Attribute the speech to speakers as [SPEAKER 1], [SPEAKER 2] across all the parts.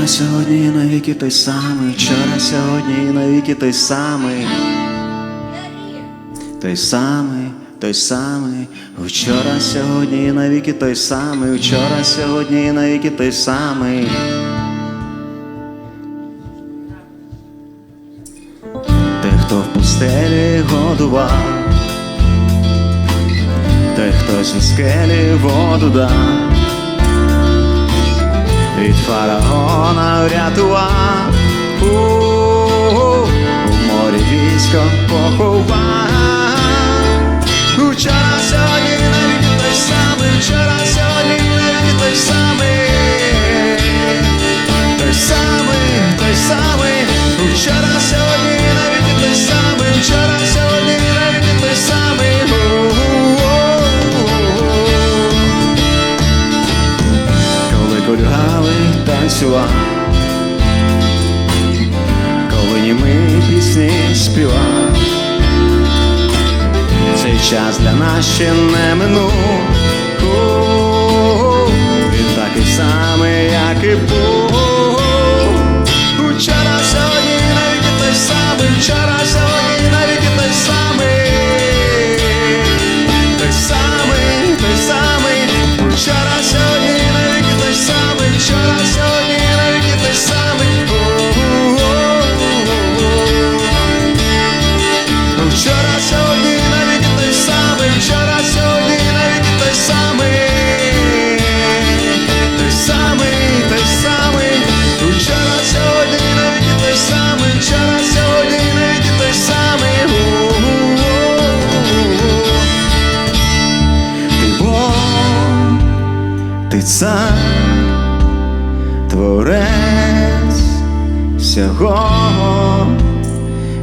[SPEAKER 1] Вчора, сьогодні і навіки той самий, вчора, сьогодні і навіки той самий, той самий, той самий, вчора, сьогодні і навіки той самий, вчора, сьогодні і навіки той самий. Той, хто в пустелі годував, той, хто зі скелі воду дав від фараона врятував, У-у-у, у морі військо поховав. Вчора, сьогодні навіть той самий, вчора, watching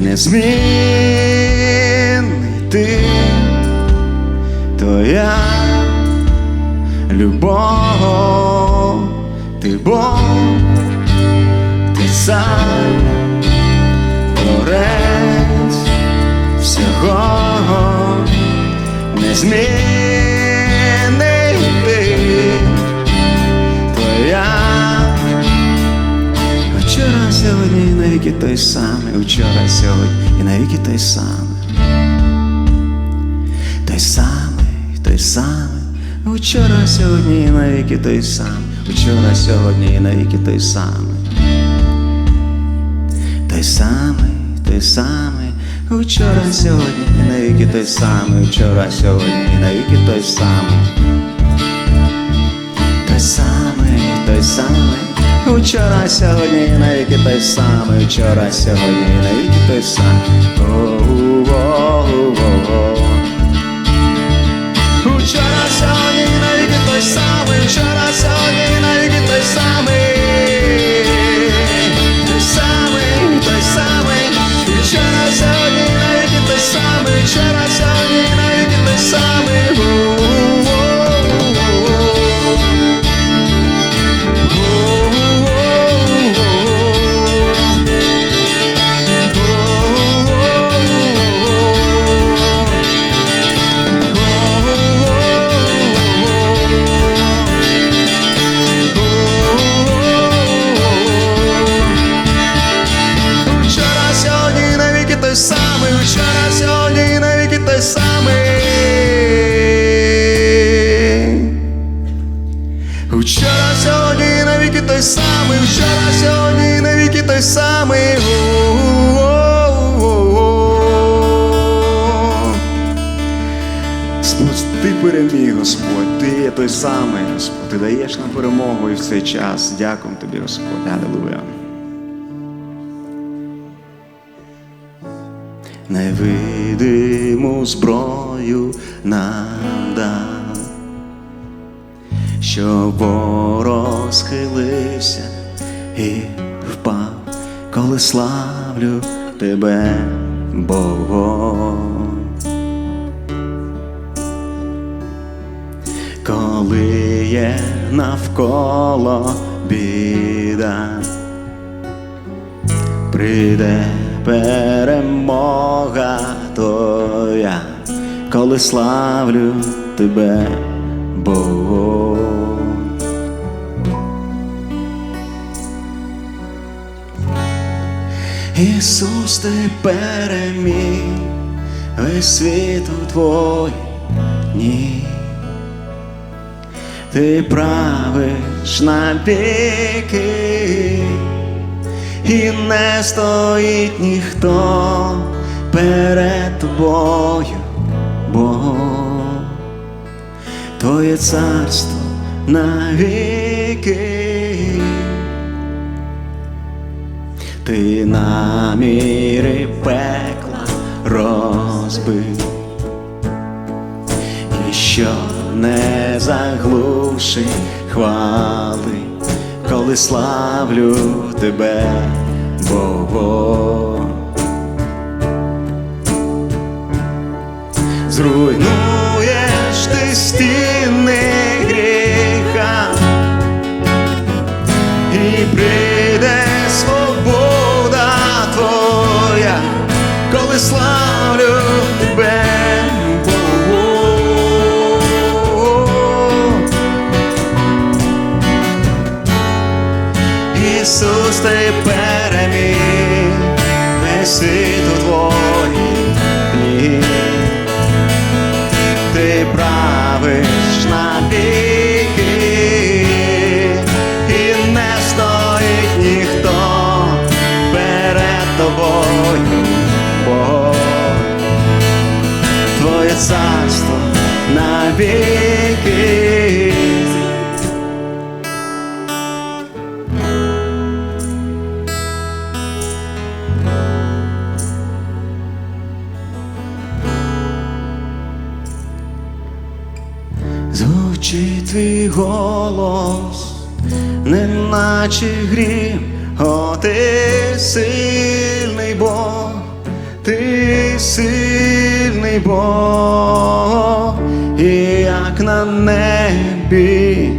[SPEAKER 1] незмінний ти, твоя любов, ти Бог, ти цар, творець всього. Незмінний сьогодні і навіки той самий, вчора, сьогодні і навіки той самий. Той самий, той самий, вчора, сьогодні і навіки той самий, вчора, сьогодні і навіки той самий. Той самий, той самий, вчора, сьогодні і навіки той самий, вчора, сьогодні і навіки той самий. Той самий, той самий, вчора, сьогодні і навіки той самий, вчора, сьогодні і навіки той самий. Вчора, сьогодні і навіки той самий, вчора, сьогодні і навіки той самий. Той самий, той самий, вчора, сьогодні і навіки той самий, вчора, сьогодні і навіки той самий. Ти переміг, Господь, ти є той самий, Господь, ти даєш нам перемогу і в цей час. Дякуємо тобі, Господь. Аллилуйя. Невидиму зброю нам дав, що ворог схилився і впав, коли славлю тебе, Богом. Коли є навколо біда, прийде перемога твоя, коли славлю тебе, Бог. Ісус, ти переміг весь світ у твої ні. Ти правиш на віки, і не стоїть ніхто перед тобою, Бог. Твоє царство навіки. Ти наміри пекла розбив, і що не заглушить хвали, коли славлю тебе, Бог. Зруйнуєш ти стіни гріха і прийде Ісус, ти переміг весь світ у твої дні. Ти правиш на віки, і не стоїть ніхто перед тобою, Бог. Твоє царство навіки. Звучить твій голос, неначе грім, о ти сильний Бог, ти сильний Бог, і як на небі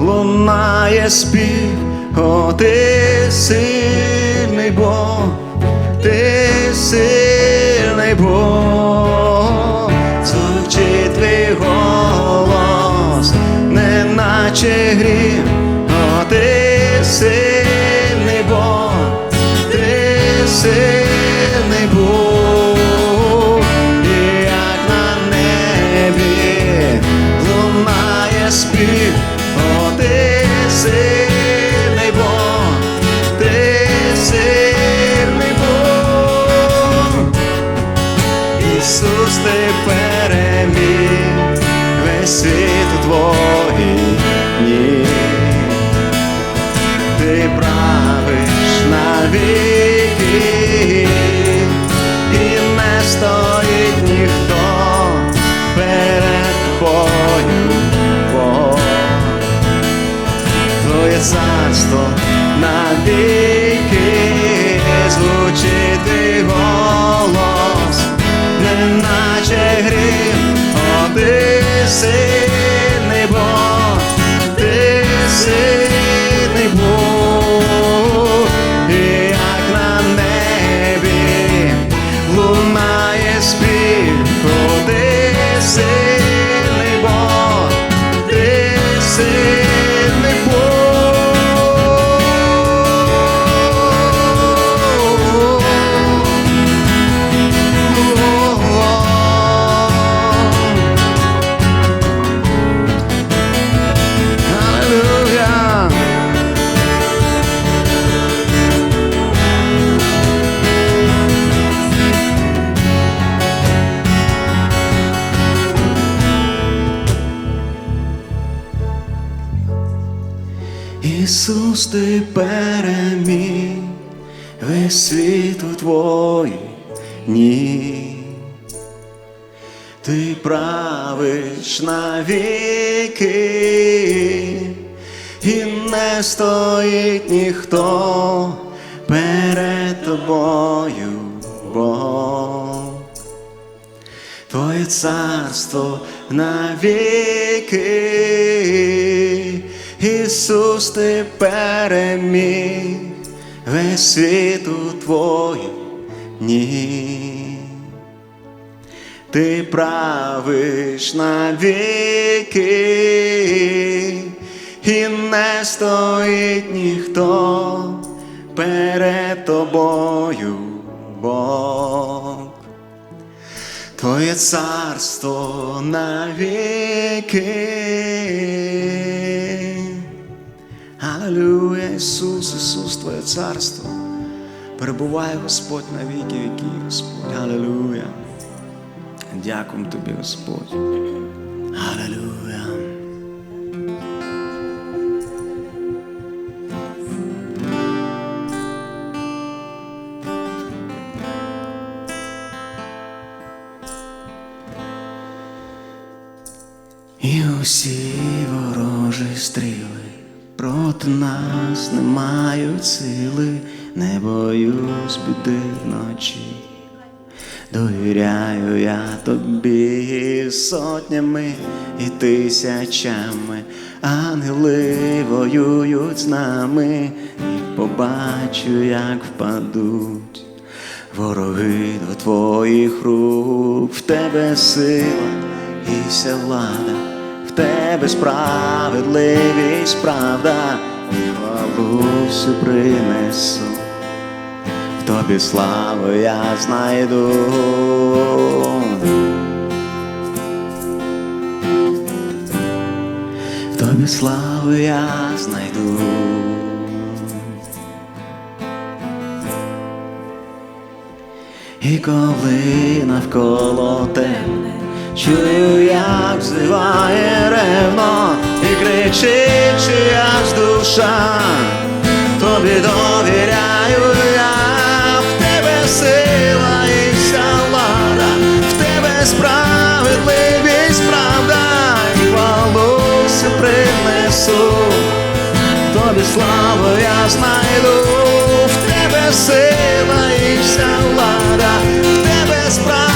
[SPEAKER 1] лунає спів, о ти сильний Бог, ти сильний неначе грім, ти переміг весь світ у твої дні. Ти правиш на віки, і не стоїть ніхто перед тобою, Бог. Твоє царство навіки, Ісус, ти переміг весь світ у твої дні. Ти правиш на віки, і не стоїть ніхто перед тобою, Бог. Твоє царство навіки. Аллилуйя, Ісус, Ісус, Твоє царство. Перебувай, Господь, на віки віки, Господь. Аллилуйя. Дякуємо Тобі, Господь. Аллилуйя. І усі нас не мають сили, не боюсь біди вночі. Довіряю я тобі сотнями і тисячами, ангели воюють з нами, і побачу, як впадуть. Вороги до твоїх рук, в тебе сила і вся влада, в тебе справедливість, правда, всю принесу. В тобі славу я знайду. В тобі славу я знайду. І коли навколо темне, чую, як взиває ревно, і кричить чиясь душа, тобі довіряю я, в тебе сила і вся влада, в тебе справедливість, правда, і всю принесу. Тобі славу я знайду, в тебе сила і вся влада, в тебе справедливість,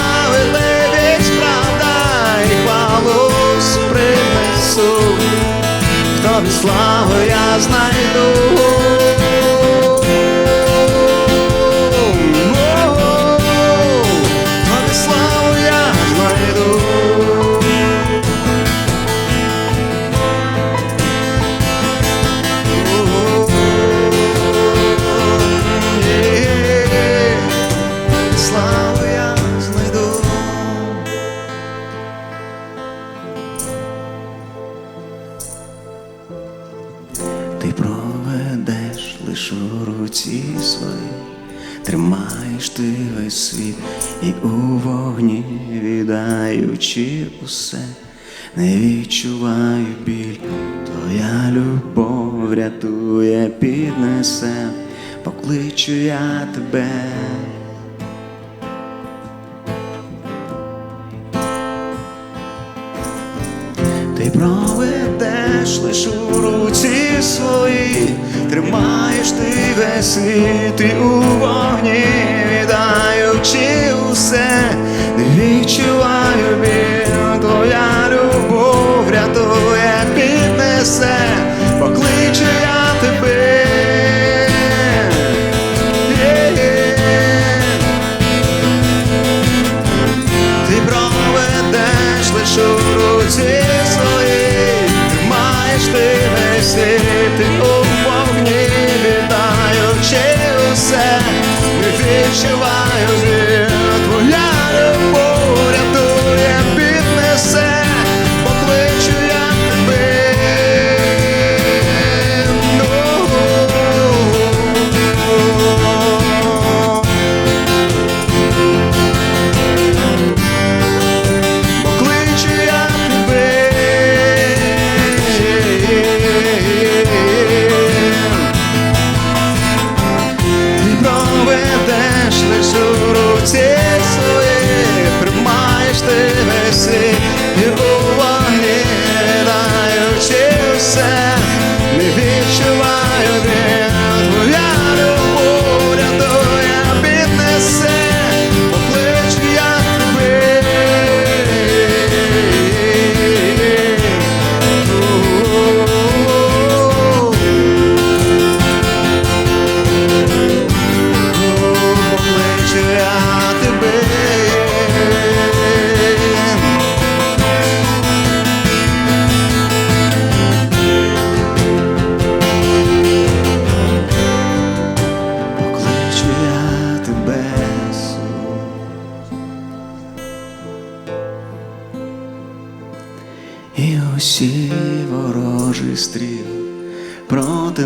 [SPEAKER 1] славу я знайду. Усе, не відчуваю біль, твоя любов рятує, піднесе, покличу я тебе. Ти проведеш лиш у руці свої, тримаєш ти весь світ і у вогні, віддаючи усе, не відчуваю біль, твоя любов рятує, піднесе,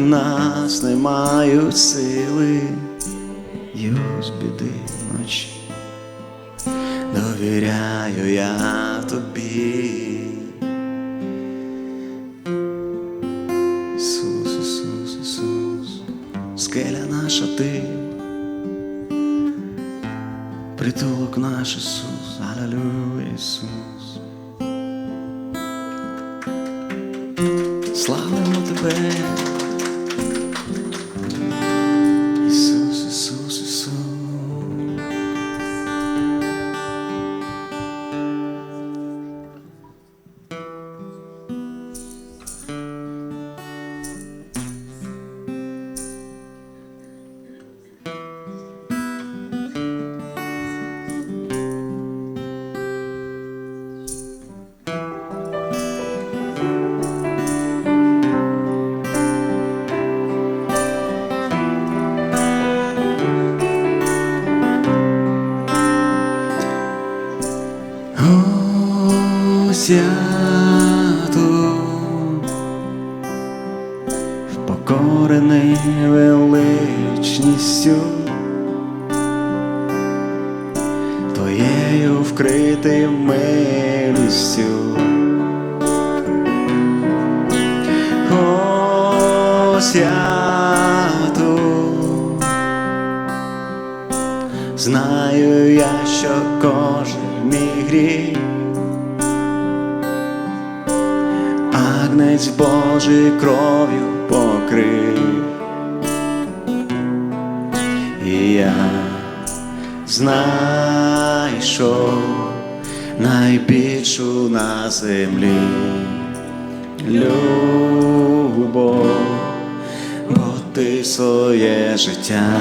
[SPEAKER 1] нас не мають сили, Юсь біди вночі, довіряю я тобі. Ісус, Ісус, Ісус, скеля наша ти, притулок наш Ісус, Аллилуйя, Ісус. Вкритий милістю. Осяду Знаю я, що кожен мій гріх. Агнець Божий кров'ю покрив, і я знайшов найбільшу на землі любов, бо ти своє життя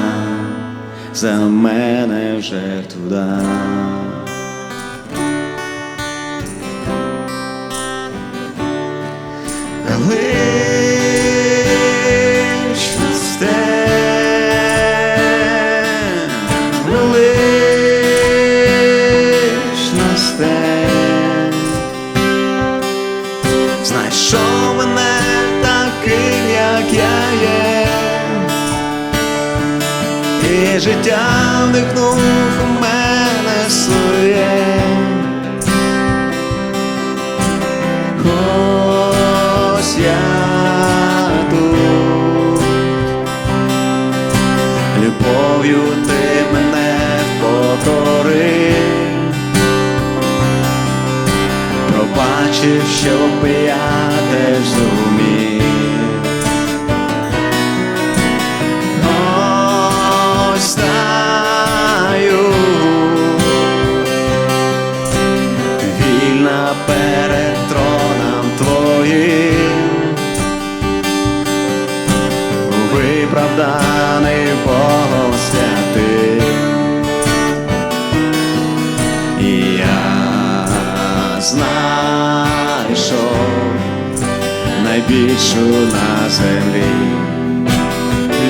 [SPEAKER 1] за мене вже туди. Величносте, вдихнув у мене своє. Ось я тут, любов'ю ти мене покорив, пробачив, щоб я теж зумів. Найбільшу на землі.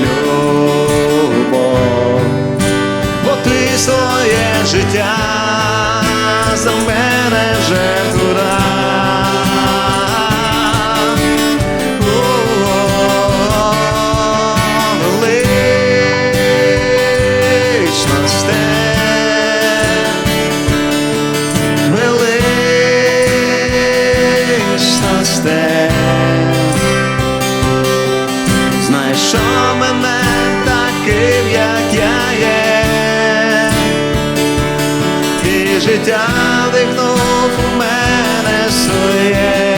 [SPEAKER 1] Любов бо ти своє життя і вдихнув у мене своє.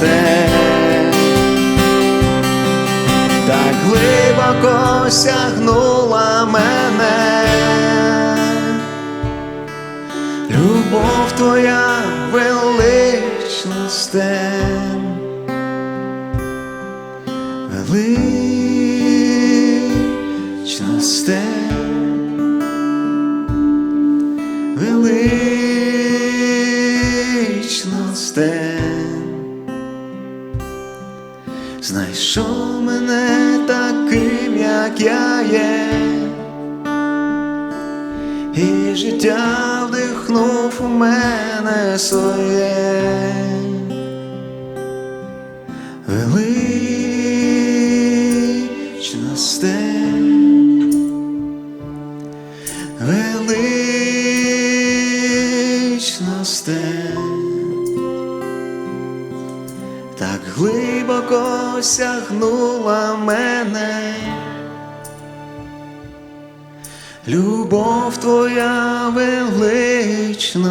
[SPEAKER 1] Величносте, так глибоко сягнула мене. Любов твоя величносте, величносте, і життя вдихнув у мене своє. Величносте, величносте, так глибоко сягнула мене. Любов твоя величносте,